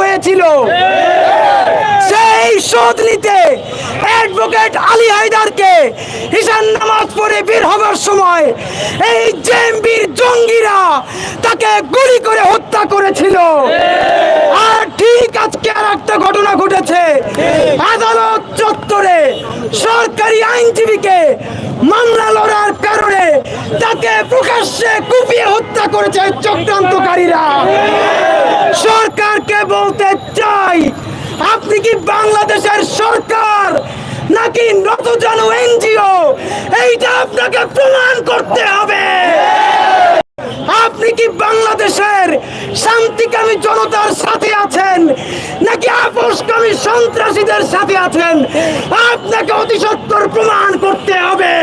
হয়েছিল। সেই শোধ নিতে অ্যাডভোকেট আলী হায়দারকে ঈশান নামাজ পড়ে বের হবার সময় এই জেএমবির জঙ্গিরা তাকে গুলি করে হত্যা করেছিল। আর ঠিক আজকে আর একটা ঘটনা ঘটেছে। আদালত চত্বরে সরকারি আইনজীবীকে মামলা লড়ার কারণে তাকে প্রকাশ্যে কুপিয়ে হত্যা করেছে চক্রান্তকারীরা। সরকারকে বলতে চাই, আপনি কি বাংলাদেশের সরকার নাকি নতজানু এনজিও? এইটা আপনাকে প্রমাণ করতে হবে। আপনি কি বাংলাদেশের শান্তিকামী জনতার সাথে আছেন নাকি আপোষকামী সন্ত্রাসীদের সাথে আছেন? আপনাকে অতি সত্তর প্রমাণ করতে হবে।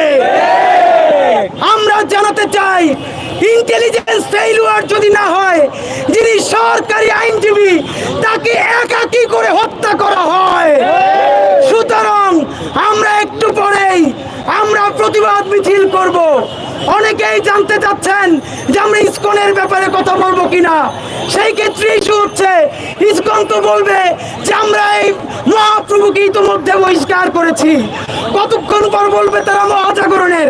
আমরা জানাতে চাই ইন্টেলিজেন্স ফেইলুয়ার যদি না হয়, যিনি সরকারি আইনজীবী, তাকে একাকি করে হত্যা করা হয়। সুতরাং আমরা একটু পরেই আমরা প্রতিবাদ মিছিল করব। অনেকেই জানতে চাচ্ছেন যে আমরা ইসকনের ব্যাপারে কথা বলব কিনা। সেই ক্ষেত্রে ইস্যু হচ্ছে, ইসকন তো বলবে যে আমরা এই মহাপ্রভুকে ইতিমধ্যে বহিষ্কার করেছি। কতক্ষণ পর বলবে তারা মহাজাগরণের?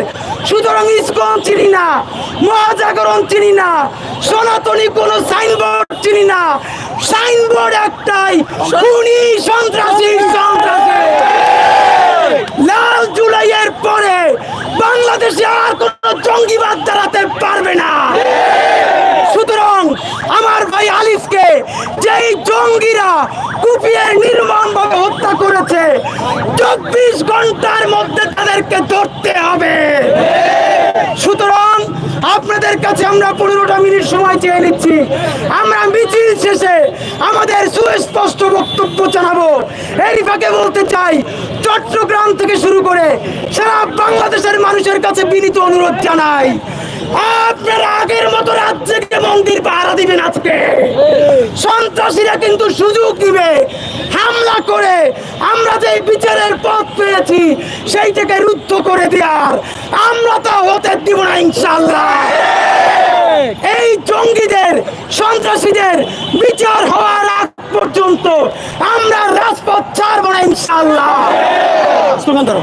সুতরাং ইসকন চিনি না, মহাজাগরণ চিনি না, সনাতনী কোনো সাইনবোর্ড চিনি না। সাইনবোর্ড একটাই, খুনি সন্ত্রাসী সন্ত্রাসী। লাল জুলাইয়ের পরে বাংলাদেশে আর কোন জঙ্গিবাদ দাঁড়াতে পারবে না সুতরাং আমার ভাই আলিফকে যেই জঙ্গিরা কুপিয়ে নির্মম ভাবে হত্যা করেছে। চব্বিশ ঘণ্টার মধ্যে তাদেরকে ধরতে হবে। সুতরাং আপনাদের কাছে আমরা পনেরোটা মিনিট সময় চেয়ে নিচ্ছি। আমরা মিছিল শেষে আমাদের সুস্পষ্ট বক্তব্য জানাব। এই বলতে চাই, চট্টগ্রাম থেকে শুরু করে সারা বাংলাদেশের মানুষের কাছে বিনীত অনুরোধ জানাই। আপনারা আগের মতো রাজ্যকে মন্দির পাহারা দিবেন আজকে। সন্ত্রাসীরা কিন্তু সুযোগ দিবে। হামলা করে আমরা যে বিচারের পথ পেয়েছি সেইটাকে রুদ্ধ করে দেওয়ার। আমরা তা হতে দিব না ইনশাল্লাহ এই জঙ্গিদের সন্ত্রাসীদের বিচার হওয়ার আগ পর্যন্ত আমরা রাজপথ ছাড়বো না ইনশাল্লাহ স্লোগান ধরো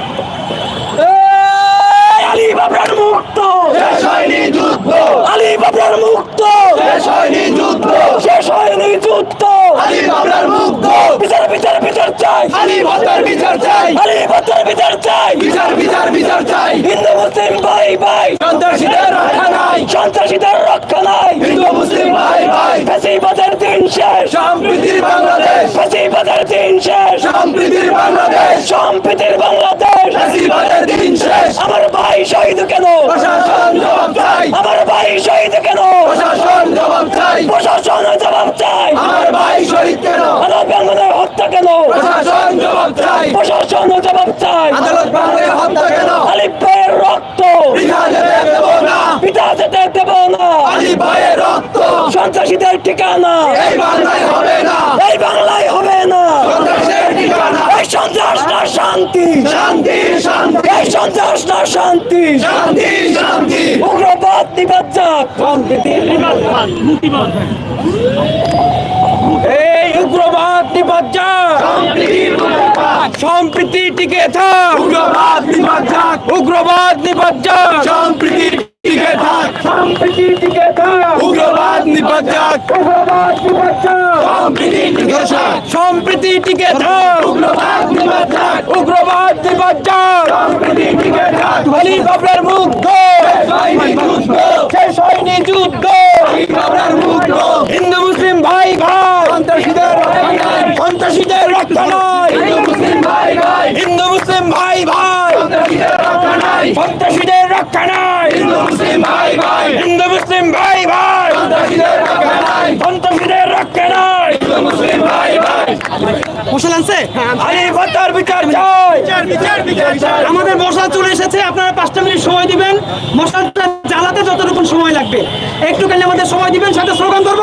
এই আলী বাবরার মুক্ত। শেষ হয়নি যুদ্ধ। আলী বাবরার মুক্ত। শেষ হয়নি যুদ্ধ। শেষ হয়নি যুদ্ধ। আলী বাবলার মুক্ত। বিচার বিচার বিচার চাই। আলী ভদ্রার বিচার চাই। আলী বাবরার বিচার চাই। বিচার বিচার বিচার চাই। হিন্দু মুসলিম ভাই ভাই। সন্ত্রাসীদের রক্ষা নাই। সন্ত্রাসীদের রক্ষা নাই। হিন্দু মুসলিম ভাই ভাই। ফেসিবাদের দিন শেষ। সম্প্রীতির বাংলাদেশ। ফেসিবাদের দিন শেষ। সম্প্রীতির বাংলাদেশ। সম্প্রীতির বাংলাদেশ ফ্যাসিবাদের দিন শেষ আমার ভাই শহীদ কেন? প্রশাসন জবাব চাই। আমার ভাই শহীদ কেন? প্রশাসন জবাব চাই। প্রশাসন জবাব চাই। আমার ভাই শহীদ কেন? আদালত বাংলাদেশ হত্যা কেন? প্রশাসন জবাব চাই। প্রশাসন জবাব চাই। আদালত বাংলায় হত্যা কেন? আলিফ ভাইয়ের রক্ত। বিঘা যেতে দেব না। পিতা যেতে দেব না। আলী ভাইয়ের রক্ত। সন্ত্রাসীদের ঠিকানা। এই বাংলায় হবে না। এই বাংলায় হবে না। সন্ত্রাসের ঠিকানা। এই সন্ত্রাস না শান্তি শান্তি শান্তি। এই সন্ত্রাস না শান্তি। শান্তি শান্তি। উগ্রবাদ নিবাদ যাক সম্প্রীতি এই উগ্রবাদ নিবাদ যাক সম্প্রীতির মুক্তার সম্প্রীতি টিকে থাক। উগ্রবাদ নিবাদ যাক উগ্রবাদ নিবাদ যাক সম্প্রীতির টিকে থাক। সম্প্রীতি টিকে যাক সম্প্রীতি টিকে থাক। উগ্রবাদ যাক মুগ্ধ শেষ হয়নি যুদ্ধ। হিন্দু মুসলিম ভাই ভাই। সন্ত্রাসীদের ভাই ভাই। হিন্দু মুসলিম ভাই ভাই। সন্ত্রাসীদের রক্ষা নাই হিন্দু মুসলিম ভাই ভাই। হিন্দু মুসলিম ভাই ভাই সন্ত্রাসীদের রক্ষা নাই সন্ত্রাসীদের রক্ষা নাই হিন্দু মুসলিম ভাই ভাই মশাল আনছে? আলী ভট্টার বিচার চাই। বিচার বিচার চাই আমাদের মশাল চলে এসেছে আপনারা পাঁচটা মিনিট সময় দিবেন। মশালটা জ্বালাতে যতটুকু সময় লাগবে। একটু কালে আমাদের সময় দিবেন সাথে স্লোগান করব